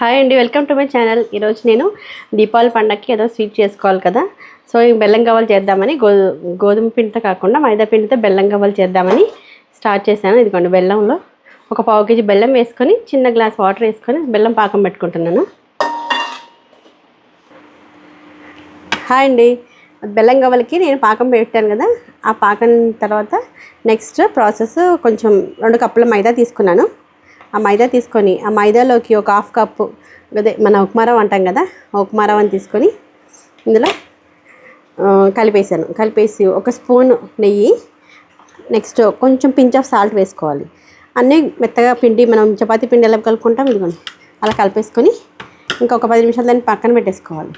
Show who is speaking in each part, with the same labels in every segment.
Speaker 1: Hi అండి welcome to my channel. ఈరోజు నేను దీపావళి పండగకి ఏదో స్వీట్ చేసుకోవాలి కదా. సో ఈ బెల్లం గవ్వలు చేద్దామని గో గోధుమ పిండితో కాకుండా మైదా పిండితో బెల్లం గవ్వలు చేద్దామని స్టార్ట్ చేశాను. ఇదిగోండి బెల్లంలో ఒక పావు కేజీ బెల్లం వేసుకొని చిన్న గ్లాస్ వాటర్ వేసుకొని బెల్లం పాకం పెట్టుకుంటున్నాను. హాయ్ అండి బెల్లం గవ్వలకి నేను పాకం పెట్టాను కదా. ఆ పాకం తర్వాత నెక్స్ట్ ప్రాసెస్ కొంచెం రెండు కప్పుల మైదా తీసుకున్నాను. ఆ మైదా తీసుకొని ఆ మైదాలోకి ఒక హాఫ్ కప్పు అదే మన ఉప్మారం అంటాం కదా ఆ ఉప్మారవని తీసుకొని ఇందులో కలిపేసాను కలిపేసి ఒక స్పూన్ నెయ్యి నెక్స్ట్ కొంచెం పించ్ ఆఫ్ సాల్ట్ వేసుకోవాలి. అన్నీ మెత్తగా పిండి మనం చపాతీ పిండి ఎలా కలుపుకుంటాం ఇదిగోండి. అలా కలిపేసుకొని ఇంకొక పది నిమిషాలు దాన్ని పక్కన పెట్టేసుకోవాలి.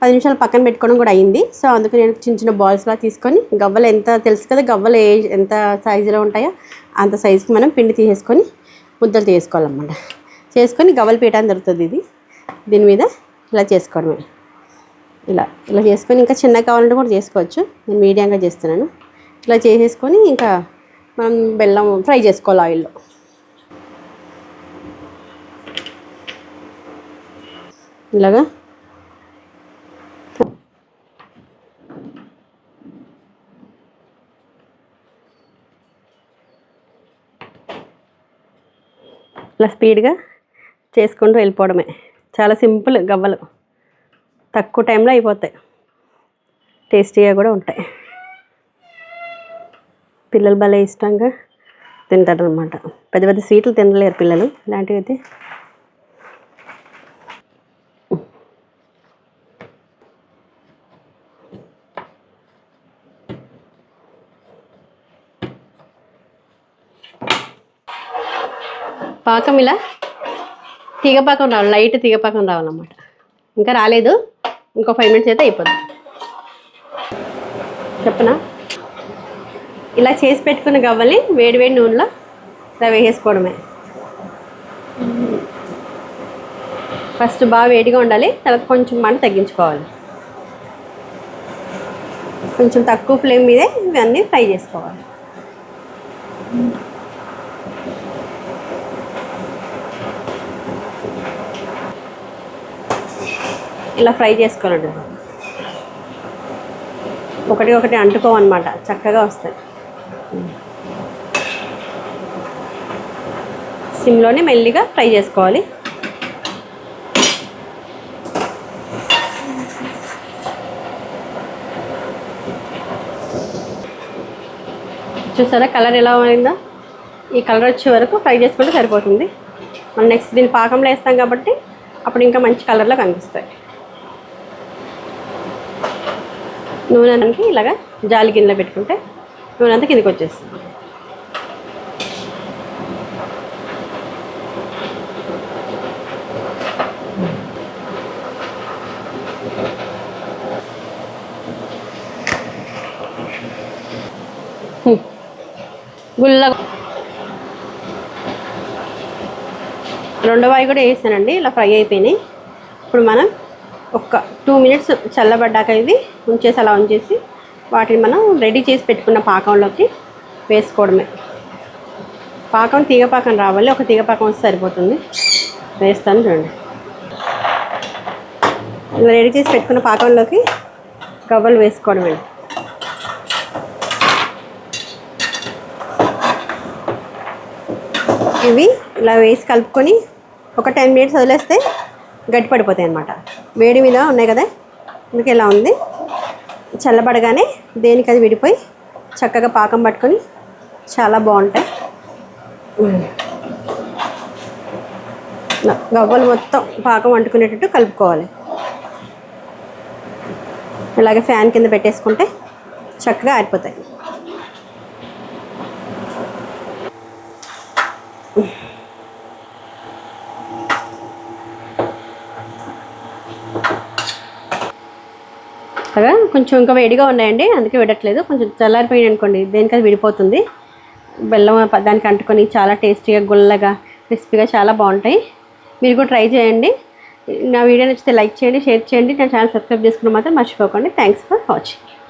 Speaker 1: పది నిమిషాలు పక్కన పెట్టుకోవడం కూడా అయింది. సో అందుకు నేను చిన్న చిన్న బాల్స్లా తీసుకొని గవ్వలు ఎంత తెలుసు కదా గవ్వలు ఏ ఎంత సైజులో ఉంటాయో అంత సైజుకి మనం పిండి తీసేసుకొని ముద్దలు చేసుకోవాలన్నమాట చేసుకొని గవలపీట అని దొరుకుతుంది ఇది. దీని మీద ఇలా చేసుకోవడమే. ఇలా ఇలా చేసుకొని ఇంకా చిన్నగా కావాలంటే కూడా చేసుకోవచ్చు. నేను మీడియంగా చేస్తున్నాను. ఇలా చేసేసుకొని ఇంకా మనం బెల్లం ఫ్రై చేసుకోవాలి ఆయిల్లో. ఇలాగా ఇలా స్పీడ్గా చేసుకుంటూ వెళ్ళిపోవడమే. చాలా సింపుల్ గవ్వలు. తక్కువ టైంలో అయిపోతాయి. టేస్టీగా కూడా ఉంటాయి. పిల్లలు భలే ఇష్టంగా తింటారు అనమాట పెద్ద పెద్ద స్వీట్లు తినలేరు పిల్లలు. ఇలాంటివి అయితే పాకం ఇలా తీగపాకం రావాలి లైట్ తీగపాకం రావాలన్నమాట. ఇంకా రాలేదు. ఇంకో ఫైవ్ మినిట్స్ అయితే అయిపోతుంది చెప్పనా? ఇలా చేసి పెట్టుకున్న గవ్వల్ని వేడి వేడి నూనెలో ఇలా వేసేసుకోవడమే. ఫస్ట్ బాగా వేడిగా ఉండాలి తర్వాత కొంచెం మంట తగ్గించుకోవాలి. కొంచెం తక్కువ ఫ్లేమ్ మీదే ఇవన్నీ ఫ్రై చేసుకోవాలి. ఇలా ఫ్రై చేసుకోవాలండి. ఒకటి ఒకటి అంటుకోవన్నమాట చక్కగా వస్తాయి. సిమ్లోనే మెల్లిగా ఫ్రై చేసుకోవాలి. చూసారా కలర్ ఎలా అయిందో ఈ కలర్ వచ్చే వరకు ఫ్రై చేసుకుంటే సరిపోతుంది. మనం నెక్స్ట్ దీన్ని పాకంలో వేస్తాం కాబట్టి అప్పుడు ఇంకా మంచి కలర్లో కనిపిస్తాయి. నూనె అనేది ఇలాగా జాలి గిన్నెలో పెట్టుకుంటే నూనె అంతా కిందకి వచ్చేస్తుంది హ్మ్. గుల్లగా రెండో వాయి కూడా వేసానండి ఇలా ఫ్రై అయిపోయినాయి ఇప్పుడు మనం ఒక టూ మినిట్స్ చల్లబడ్డాక ఇది ఉంచేసి అలా ఉంచేసి వాటిని మనం రెడీ చేసి పెట్టుకున్న పాకంలోకి వేసుకోవడమే. పాకం తీగ పాకం రావాలి. ఒక తీగ పాకం వస్తే సరిపోతుంది. వేస్తాను చూడండి. రెడీ చేసి పెట్టుకున్న పాకంలోకి గవ్వలు వేసుకోవడమే. ఇవి ఇలా వేసి కలుపుకొని ఒక టెన్ మినిట్స్ వదిలేస్తే గట్టిపడిపోతాయి అనమాట వేడి మీద ఉన్నాయి కదా? అందుకే ఇలా ఉంది? చల్లబడగానే దేనికి అది విడిపోయి చక్కగా పాకం పట్టుకొని చాలా బాగుంటాయి. గవ్వలు మొత్తం పాకం అంటుకునేటట్టు కలుపుకోవాలి. ఇలాగే ఫ్యాన్ కింద పెట్టేసుకుంటే చక్కగా ఆరిపోతాయి. కదా? కొంచెం ఇంకా వేడిగా ఉన్నాయండి. అందుకే విడట్లేదు. కొంచెం చల్లారిపోయింది అనుకోండి దేనికి అది విడిపోతుంది. బెల్లం దానికి అంటుకొని చాలా టేస్టీగా గుల్లగా క్రిస్పీగా చాలా బాగుంటాయి. మీరు కూడా ట్రై చేయండి. నా వీడియో నచ్చితే లైక్ చేయండి షేర్ చేయండి. నా ఛానల్ సబ్స్క్రైబ్ చేసుకున్న మాత్రం మర్చిపోకండి. Thanks for watching